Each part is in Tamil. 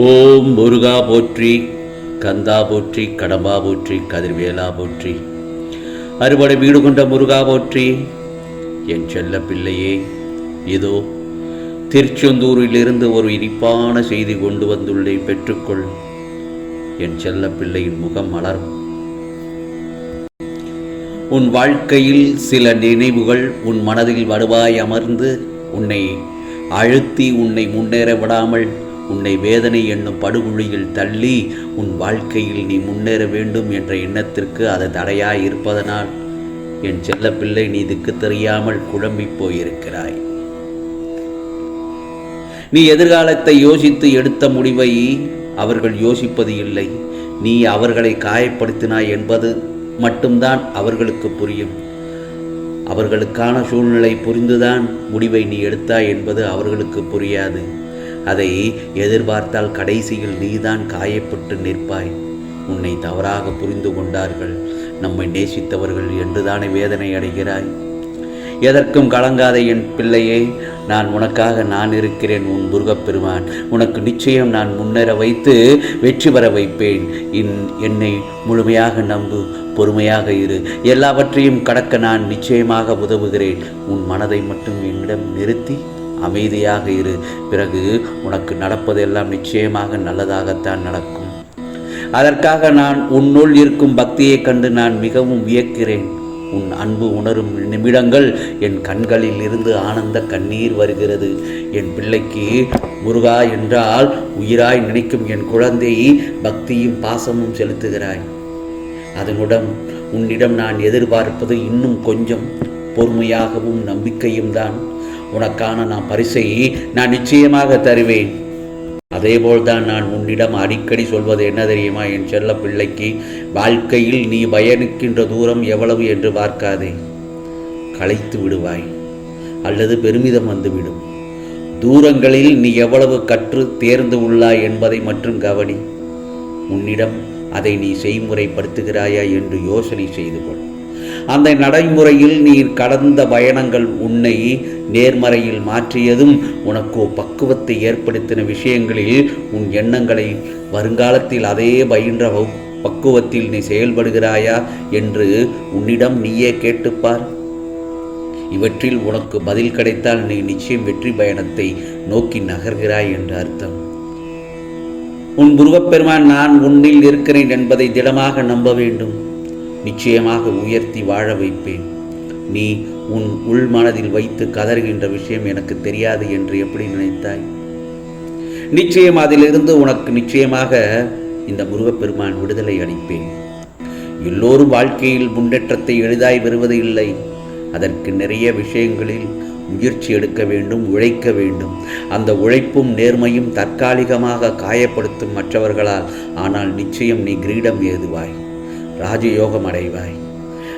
ஓம் முருகா போற்றி கந்தா போற்றி கடம்பா போற்றி கதிர்வேலா போற்றி. அறுபடை வீடு கொண்ட முருகா போற்றி என் செல்ல பிள்ளையே இதோ திருச்செந்தூரிலிருந்து ஒரு இனிப்பான செய்தி கொண்டு வந்துள்ளேன் பெற்றுக்கொள். என் செல்ல பிள்ளையின் முகம் மலரும். உன் வாழ்க்கையில் சில நினைவுகள் உன் மனதில் வடுவாய் அமர்ந்து உன்னை அழுத்தி உன்னை முன்னேற விடாமல் உன்னை வேதனை என்னும் படுகுழியில் தள்ளி உன் வாழ்க்கையில் நீ முன்னேற வேண்டும் என்ற எண்ணத்திற்கு அது தடையாய் இருப்பதனால் என் செல்ல பிள்ளை நீ திக்கு தெரியாமல் குழம்பி போயிருக்கிறாய். நீ எதிர்காலத்தை யோசித்து எடுத்த முடிவை அவர்கள் யோசிப்பது இல்லை. நீ அவர்களை காயப்படுத்தினாய் என்பது மட்டும்தான் அவர்களுக்கு புரியும். அவர்களுக்கான சூழ்நிலை புரிந்துதான் முடிவை நீ எடுத்தாய் என்பது அவர்களுக்கு புரியாது. அதை எதிர்பார்த்தால் கடைசியில் நீதான் காயப்பட்டு நிற்பாய். உன்னை தவறாக புரிந்து கொண்டார்கள். நம்மை நேசித்தவர்கள் என்றுதானே வேதனை அடைகிறாய்? எதற்கும் கலங்காத என் பிள்ளையே நான் உனக்காக நான் இருக்கிறேன் உன் முருகப்பெருமான் உனக்கு நிச்சயம் நான் முன்னேற வைத்து வெற்றி பெற வைப்பேன். இன் என்னை முழுமையாக நம்பு பொறுமையாக இரு. எல்லாவற்றையும் கடக்க நான் நிச்சயமாக உதவுகிறேன். உன் மனதை மட்டும் என்னிடம் நிறுத்தி அமைதியாக இரு. பிறகு உனக்கு நடப்பதெல்லாம் நிச்சயமாக நல்லதாகத்தான் நடக்கும். அதற்காக நான் உன்னுள் இருக்கும் பக்தியைக் கண்டு நான் மிகவும் வியக்கிறேன். உன் அன்பு உணரும் நிமிடங்கள் என் கண்களில் இருந்து ஆனந்த கண்ணீர் வருகிறது. என் பிள்ளைக்கு முருகா என்றால் உயிராய் நினைக்கும் என் குழந்தை பக்தியும் பாசமும் செலுத்துகிறாய். அதனுடன் உன்னிடம் நான் எதிர்பார்ப்பது இன்னும் கொஞ்சம் பொறுமையாகவும் நம்பிக்கையும் தான் உனக்கான நான் பரிசை நான் நிச்சயமாக தருவேன். அதேபோல்தான் நான் உன்னிடம் அடிக்கடி சொல்வது என்ன தெரியுமா? என் செல்ல பிள்ளைக்கு வாழ்க்கையில் நீ பயணிக்கின்ற தூரம் எவ்வளவு என்று பார்க்காதே. களைத்து விடுவாய் அல்லது பெருமிதம் வந்துவிடும். தூரங்களில் நீ எவ்வளவு கற்று தேர்ந்து உள்ளாய் என்பதை மட்டும் கவனி. உன்னிடம் அதை நீ செய்முறைப்படுத்துகிறாயா என்று யோசனை செய்து கொள். அந்த நடைமுறையில் நீ கடந்த பயணங்கள் உன்னை நேர்மறையில் மாற்றியதும் உனக்கு பக்குவத்தை ஏற்படுத்தின விஷயங்களில் உன் எண்ணங்களை வருங்காலத்தில் அதே பயின்ற பக்குவத்தில் நீ செயல்படுகிறாயா என்று உன்னிடம் நீயே கேட்டுப்பார். இவற்றில் உனக்கு பதில் கிடைத்தால் நீ நிச்சயம் வெற்றி பயணத்தை நோக்கி நகர்கிறாய் என்று அர்த்தம். உன் முருகப்பெருமான் நான் உன்னில் இருக்கிறேன் என்பதை திடமாக நம்ப வேண்டும். நிச்சயமாக உயர்த்தி வாழ வைப்பேன். நீ உன் உள் மனதில் வைத்து கதறுகின்ற விஷயம் எனக்கு தெரியாது என்று எப்படி நினைத்தாய்? நிச்சயம் அதிலிருந்து உனக்கு நிச்சயமாக இந்த முருகப்பெருமான் விடுதலை அளிப்பேன். எல்லோரும் வாழ்க்கையில் முன்னேற்றத்தை எளிதாய் வருவது இல்லை. அதற்கு நிறைய விஷயங்களில் முயற்சி எடுக்க வேண்டும் உழைக்க வேண்டும். அந்த உழைப்பும் நேர்மையும் தற்காலிகமாக காயப்படுத்தும் மற்றவர்களால் ஆனால் நிச்சயம் நீ கிரீடம் ஏதுவாய். ராஜயோகம் அடைவாய்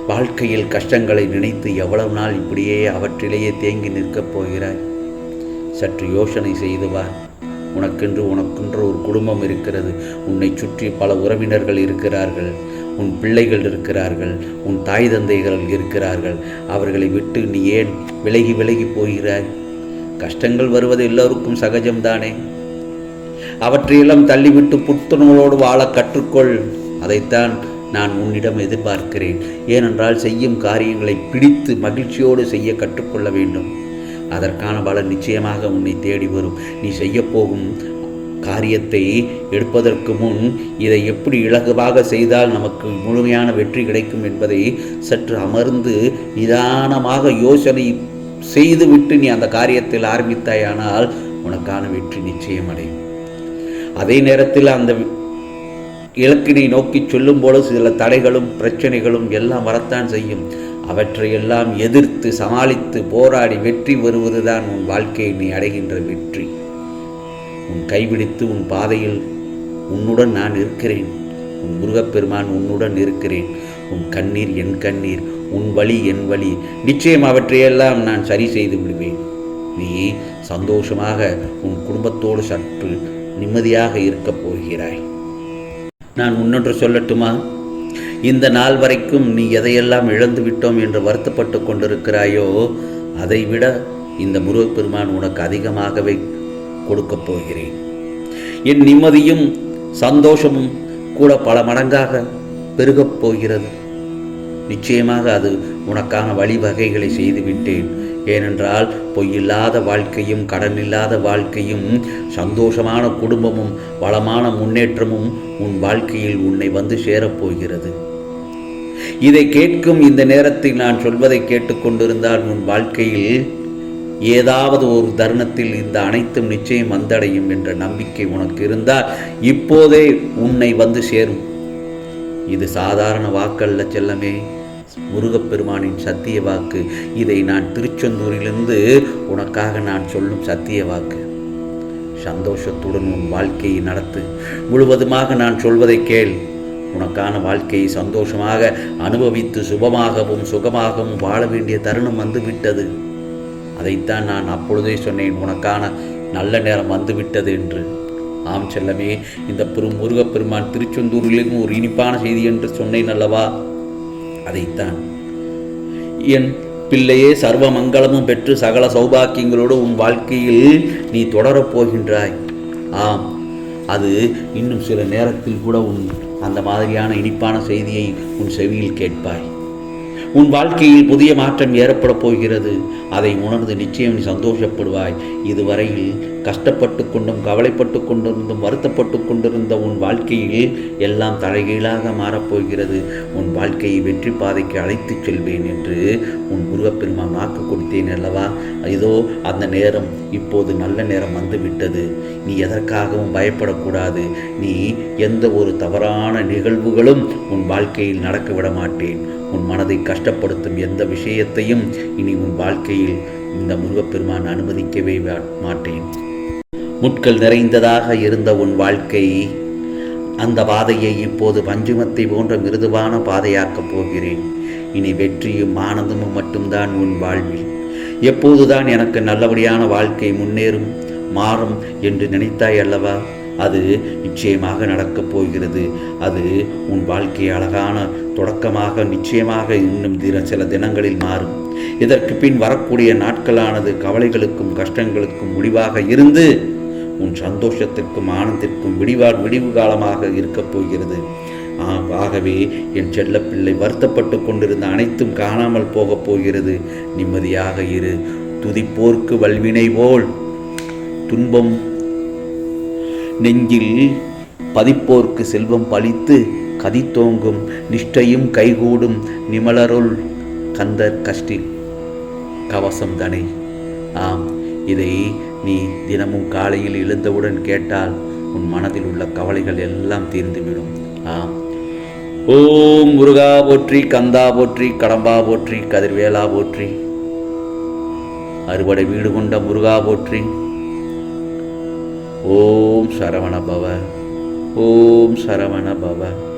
வாழ்க்கையில் கஷ்டங்களை நினைத்து எவ்வளவு நாள் இப்படியே அவற்றிலேயே தேங்கி நிற்கப் போகிறாய்? சற்று யோசனை செய்து வா. உனக்கென்று உனக்கென்று ஒரு குடும்பம் இருக்கிறது. உன்னை சுற்றி பல உறவினர்கள் இருக்கிறார்கள். உன் பிள்ளைகள் இருக்கிறார்கள். உன் தாய் தந்தைகள் இருக்கிறார்கள். அவர்களை விட்டு நீ ஏன் விலகி விலகி போகிறாய்? கஷ்டங்கள் வருவது எல்லோருக்கும் சகஜம்தானே? அவற்றையெல்லாம் தள்ளிவிட்டு புத்துணர்வோடு வாழ கற்றுக்கொள். அதைத்தான் நான் உன்னிடம் எதிர்பார்க்கிறேன். ஏனென்றால் செய்யும் காரியங்களை பிடித்து மகிழ்ச்சியோடு செய்ய கற்றுக்கொள்ள வேண்டும். அதற்கான பலன் நிச்சயமாக உன்னை தேடி வரும். நீ செய்யப்போகும் காரியத்தை எடுப்பதற்கு முன் இதை எப்படி இலகுவாக செய்தால் நமக்கு முழுமையான வெற்றி கிடைக்கும் என்பதை சற்று அமர்ந்து நிதானமாக யோசனை செய்துவிட்டு நீ அந்த காரியத்தில் ஆரம்பித்தாயானால் உனக்கான வெற்றி நிச்சயம் அடையும் அதே நேரத்தில் அந்த இலக்கினை நோக்கி சொல்லும்போது சில தடைகளும் பிரச்சனைகளும் எல்லாம் வரத்தான் செய்யும். அவற்றையெல்லாம் எதிர்த்து சமாளித்து போராடி வெற்றி வருவதுதான் உன் வாழ்க்கையை நீ அடைகின்ற வெற்றி. உன் கைபிடித்து உன் பாதையில் உன்னுடன் நான் இருக்கிறேன். உன் முருகப்பெருமான் உன்னுடன் இருக்கிறேன். உன் கண்ணீர் என் கண்ணீர் உன் வழி என் வழி. நிச்சயம் அவற்றையெல்லாம் நான் சரி செய்து விடுவேன். நீ சந்தோஷமாக உன் குடும்பத்தோடு சற்று நிம்மதியாக இருக்கப் போகிறாய். நான் முன்னொன்று சொல்லட்டுமா? இந்த நாள் வரைக்கும் நீ எதையெல்லாம் இழந்து விட்டோம் என்று வருத்தப்பட்டு கொண்டிருக்கிறாயோ அதைவிட இந்த முருகப்பெருமான் உனக்கு அதிகமாகவே கொடுக்கப் போகிறேன். என் நிம்மதியும் சந்தோஷமும் கூட பல மடங்காக பெருகப் போகிறது. நிச்சயமாக அது உனக்கான வழிவகைகளை செய்துவிட்டேன். ஏனென்றால் பொய்யில்லாத வாழ்க்கையும் கடன் இல்லாத வாழ்க்கையும் சந்தோஷமான குடும்பமும் வளமான முன்னேற்றமும் உன் வாழ்க்கையில் உன்னை வந்து சேரப்போகிறது. இதை கேட்கும் இந்த நேரத்தில் நான் சொல்வதை கேட்டுக்கொண்டிருந்தால் உன் வாழ்க்கையில் ஏதாவது ஒரு தருணத்தில் இந்த அனைத்தும் நிச்சயம் வந்தடையும் என்ற நம்பிக்கை உனக்கு இருந்தால் இப்போதே உன்னை வந்து சேரும். இது சாதாரண வாக்கல்ல செல்லமே. முருகப்பெருமானின் சத்திய வாக்கு. இதை நான் திருச்செந்தூரிலிருந்து உனக்காக நான் சொல்லும் சத்திய வாக்கு. சந்தோஷத்துடன் உன் வாழ்க்கையை நடத்து. முழுவதுமாக நான் சொல்வதை கேள். உனக்கான வாழ்க்கையை சந்தோஷமாக அனுபவித்து சுபமாகவும் சுகமாகவும் வாழ வேண்டிய தருணம் வந்துவிட்டது. அதைத்தான் நான் அப்பொழுதே சொன்னேன். உனக்கான நல்ல நேரம் வந்துவிட்டது என்று. ஆம் செல்லமே இந்த பெரும் முருகப்பெருமான் திருச்செந்தூரிலும் ஒரு இனிப்பான செய்தி என்று சொன்னேன் அல்லவா? அதைத்தான். என் பிள்ளையே சர்வ மங்களமும் பெற்று சகல சௌபாக்கியங்களோடு உன் வாழ்க்கையில் நீ தொடரப் போகின்றாய். ஆம் அது இன்னும் சில நேரத்தில் கூட உன் அந்த மாதிரியான இனிப்பான செய்தியை உன் செவியில் கேட்பாய். உன் வாழ்க்கையில் புதிய மாற்றம் ஏற்பட போகிறது. அதை உணர்ந்து நிச்சயம் நீ சந்தோஷப்படுவாய். இதுவரையில் கஷ்டப்பட்டு கொண்டும் கவலைப்பட்டு கொண்டிருந்தும் வருத்தப்பட்டு கொண்டிருந்த உன் வாழ்க்கையில் எல்லாம் தலைகீழாக மாறப்போகிறது உன் வாழ்க்கையை வெற்றி பாதைக்கு அழைத்துச் செல்வேன் என்று உன் முருகப்பெருமான் வாக்கு கொடுத்தேன் அல்லவா? இதோ அந்த நேரம் இப்போது நல்ல நேரம் வந்துவிட்டது. நீ எதற்காகவும் பயப்படக்கூடாது. நீ எந்த ஒரு தவறான நிகழ்வுகளும் உன் வாழ்க்கையில் நடக்க விட மாட்டேன். உன் மனதை கஷ்டப்படுத்தும் எந்த விஷயத்தையும் இனி உன் வாழ்க்கையில் இந்த முருகப்பெருமான் அனுமதிக்கவே மாட்டேன். முட்கள் நிறைந்ததாக இருந்த உன் வாழ்க்கை. அந்த பாதையை இப்போது பஞ்சுமத்தை போன்ற மிருதுவான பாதையாக்கப் போகிறேன். இனி வெற்றியும் ஆனந்தமும் மட்டும்தான் உன் வாழ்வில். எப்போதுதான் எனக்கு நல்லபடியான வாழ்க்கை முன்னேறும் மாறும் என்று நினைத்தாய் அல்லவா? அது நிச்சயமாக நடக்கப் போகிறது. அது உன் வாழ்க்கை அழகான தொடக்கமாக நிச்சயமாக இன்னும் தின சில தினங்களில் மாறும். இதற்கு பின் வரக்கூடிய நாட்களானது கவலைகளுக்கும் கஷ்டங்களுக்கும் முடிவாக இருந்து உன் சந்தோஷத்திற்கும் ஆனந்திற்கும் விடிவார் விடிவு காலமாக இருக்கப் போகிறது. ஆம், ஆகவே என் செல்லப்பிள்ளை வருத்தப்பட்டு கொண்டிருந்த அனைத்தும் காணாமல் போகப் போகிறது. நிம்மதியாக இரு. துதிப்போர்க்கு வல்வினை போல். துன்பம் நெஞ்சில் பதிப்போர்க்கு செல்வம் பழித்து கதித்தோங்கும் நிஷ்டையும் கைகூடும் நிமலருள் கந்தர் கஷ்டி கவசம் தனை. ஆம் இதை நீ தினமும் காலையில் எழுந்தவுடன் கேட்டால் உன் மனதில் உள்ள கவலைகள் எல்லாம் தீர்ந்துவிடும். ஆம். ஓம் முருகா போற்றி கந்தா போற்றி கடம்பா போற்றி கதிர்வேலா போற்றி. அறுவடை வீடு கொண்ட முருகா போற்றி. ஓம் சரவண பவ. ஓம் சரவண பவ.